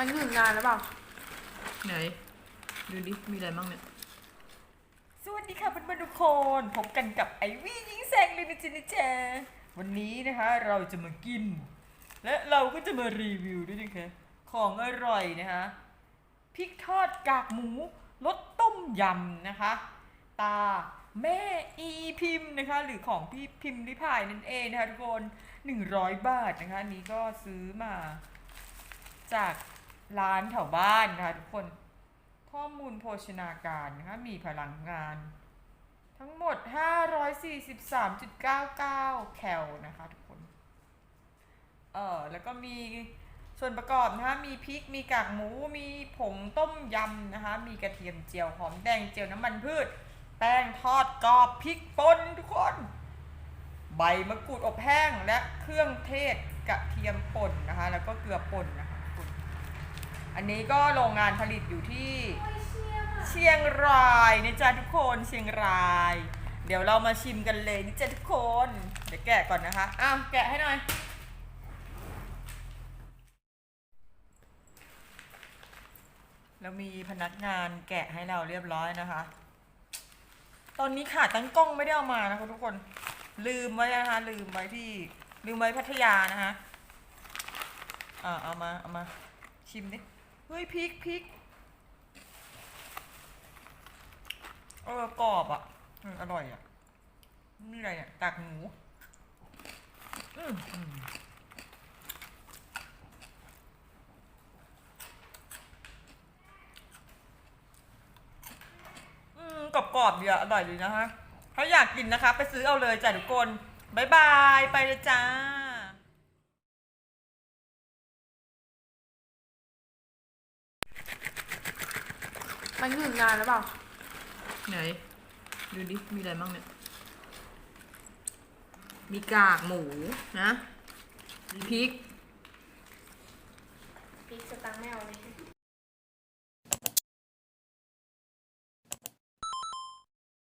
มันถึงนานแล้วเปล่าไหน ดูดิ มีอะไรบ้างเนี่ย สวัสดีค่ะเพื่อนๆทุกคน พบกันกับไอวี่ยิงแซงเลยนะจ๊ะนะจ๊ะวันนี้นะคะเราจะมากิน และเราก็จะมารีวิวด้วยนะคะของอร่อยนะคะพริกทอดกากหมูรสต้มยำนะคะ ตาแม่อีพิมพ์นะคะ หรือของพี่พิมพ์ริพายนั่นเองนะคะทุกคน 100 บาทนะคะอันนี้ก็ซื้อมา จาก ร้านแถวบ้านนะคะทุกคนข้อมูลโภชนาการนะคะมีพลังงาน ทั้งหมด 543.99 แคลนะคะทุกคน เออแล้วก็มีส่วนประกอบนะคะมีพริกมีกากหมู มีผงต้มยำนะคะ มีกระเทียมเจียวหอมแดงเจียวน้ำมันพืช แป้งทอดกรอบพริกป่นทุกคน ใบมะกรูดอบแห้งและเครื่องเทศกระเทียมป่นนะคะ แล้วก็เกลือป่นนะคะทุกคน อันนี้ก็โรงงานผลิตอยู่ที่เชียงรายนะจ๊ะทุกคนเชียงราย เดี๋ยวเรามาชิมกันเลยนี่จ๊ะทุกคน เดี๋ยวแกะก่อนนะคะอ้าวแกะให้หน่อย เรามีพนักงานแกะให้เราเรียบร้อยนะคะ ตอนนี้ขาดตั้งกล้องไม่ได้เอามานะคะทุกคนลืมไว้นะคะ ลืมไว้ที่ลืมไว้พัทยานะคะอ่าเอามาเอามาชิมดิ เฮ้ยพริกพริกเออกรอบอะเอออร่อยอะนี่อะไรเนี่ยกากหมูอืมอืมอืมกรอบๆดีอะอร่อยดีนะคะถ้าอยากกินนะคะ ไปซื้อเอาเลยจ้ะทุกคนบายบาย ไปเลยจ้า มันถึงนานแล้วเปล่า ไหน ดูดิ มีอะไรบ้างเนี่ย มีกากหมูนะมีพริก พริกสตังค์ไม่เอาเลย